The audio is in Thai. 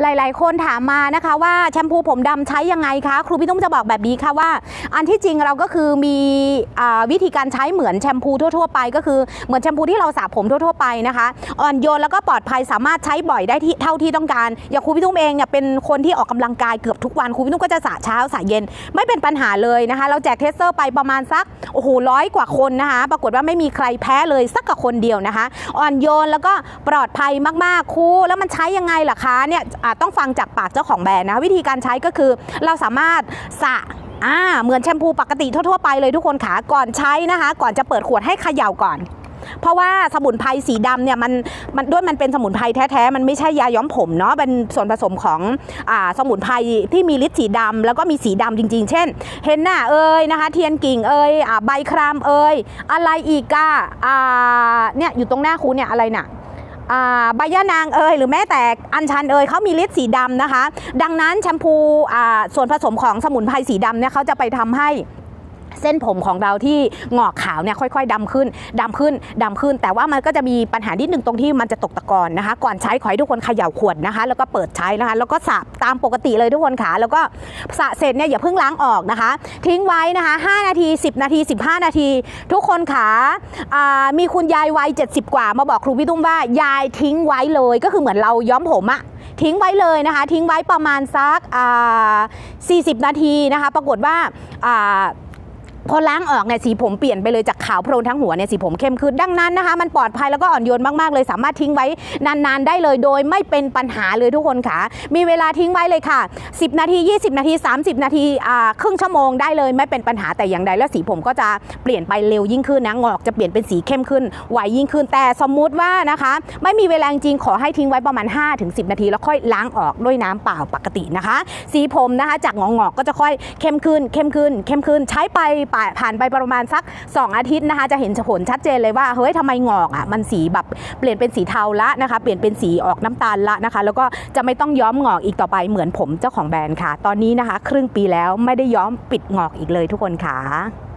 หลาย ๆ คนถามมานะคะว่าแชมพูผมดำใช้ยังไงคะ ครูพี่ตุ้มจะบอกแบบนี้ค่ะว่า อันที่จริงเราก็คือมีอวิธีการใช้เหมือนแชมพูทั่ว ๆ ไป ก็คือเหมือนแชมพูที่เราสระผมทั่ว ๆ ไปนะคะอ่อนโยนแล้วก็ปลอดภัยสามารถใช้บ่อยได้ที่เท่าที่ต้องการอย่างครูพี่ตุ้มเองเนี่ยเป็นคนที่ออกกำลังกายเกือบทุกวันครูพี่ตุ้มก็จะสระเช้าสระเย็น ไม่เป็นปัญหาเลยนะคะ เราแจกเทสเตอร์ไปประมาณสักโอ้โหร้อยกว่าคนนะคะ ปรากฏว่าไม่มีใครแพ้เลยสักกับคนเดียวนะคะ อ่อนโยนแล้วก็ปลอดภัยมากๆครูแล้วมันใช้ยังไงล่ะคะเนี่ยต้องฟังจากปากเจ้าของแบรนด์นะวิธีการใช้ก็คือเราสามารถสระอ่าเหมือนแชมพูปกติทั่วๆไปเลยทุกคนขาก่อนใช้นะคะ ก่อนจะเปิดขวดให้เขย่าก่อนเพราะว่าสมุนไพรสีดำเนี่ยมันมันด้วยมันเป็นสมุนไพรแท้ๆ มันไม่ใช่ยาย้อมผมเนาะเป็นส่วนผสมของอ่าสมุนไพรที่มีฤทธิ์สีดำแล้วก็มีสีดำจริง ๆ เช่น เฮนน่าเอ่ยนะคะ เทียนกิ่งเอ่ยอ่าใบครามเอ่ยอะไรอีกอะอ่าเนี่ยอยู่ตรงหน้าครูเนี่ยอะไรน่ะอ่า ใบย่านางเอยหรือแม้แต่อัญชันเอยเขามีฤทธิ์สีดำนะคะ ดังนั้นแชมพูส่วนผสมของสมุนไพรสีดำเนี่ยเขาจะไปทำให้ เส้นผมของเราที่งอกขาวเนี่ยค่อยๆดำขึ้นดำขึ้นดำขึ้น แต่ว่ามันก็จะมีปัญหานิดนึงตรงที่มันจะตกตะกอนนะคะ ก่อนใช้ขอให้ทุกคนเขย่าขวดนะคะ แล้วก็เปิดใช้นะคะ แล้วก็สระตามปกติเลยทุกคนค่ะแล้วก็สระเสร็จเนี่ยอย่าเพิ่งล้างออกนะคะ ทิ้งไว้นะคะ 5 นาที 10 นาที 15 นาที ทุกคนค่ะอ่ามีคุณยายวัย 70 กว่า มาบอกครูพี่ตุ้มว่ายายทิ้งไว้เลยก็คือเหมือนเราย้อมผมอะทิ้งไว้เลยนะคะ ทิ้งไว้ประมาณสักอ่า40 นาทีนะคะ ปรากฏว่าอ่า พอล้างออกเนี่ยสีผมเปลี่ยนไปเลยจากขาวโพลนทั้งหัวเนี่ยสีผมเข้มขึ้นดังนั้นนะคะ มันปลอดภัยแล้วก็อ่อนโยนมากๆเลยสามารถทิ้งไว้นานๆได้เลย โดยไม่เป็นปัญหาเลยทุกคนค่ะ มีเวลาทิ้งไว้เลยค่ะ 10 นาที 20 นาที 30 นาทีอ่าครึ่งชั่วโมงได้เลยไม่เป็นปัญหาแต่อย่างใดแล้วสีผมก็จะเปลี่ยนไปเร็วยิ่งขึ้นนะงอกจะเปลี่ยนเป็นสีเข้มขึ้นไวยิ่งขึ้น แต่สมมุติว่านะคะ ไม่มีเวลาจริงขอให้ทิ้งไว้ประมาณ 5-10 นาที แล้วค่อยล้างออกด้วยน้ำเปล่าปกตินะคะ สีผมนะคะ จากงอกๆก็จะค่อยเข้มขึ้นเข้มขึ้นเข้มขึ้นใช้ไปผ่านไปประมาณสัก 2 อาทิตย์นะคะ จะเห็นผลชัดเจนเลยว่าเฮ้ยทำไมงอกอะมันสีแบบเปลี่ยนเป็นสีเทาละนะคะ เปลี่ยนเป็นสีออกน้ำตาลละนะคะ แล้วก็จะไม่ต้องย้อมงอกอีกต่อไปเหมือนผมเจ้าของแบรนด์ค่ะ ตอนนี้นะคะ ครึ่งปีแล้วไม่ได้ย้อมปิดงอกอีกเลยทุกคนค่ะ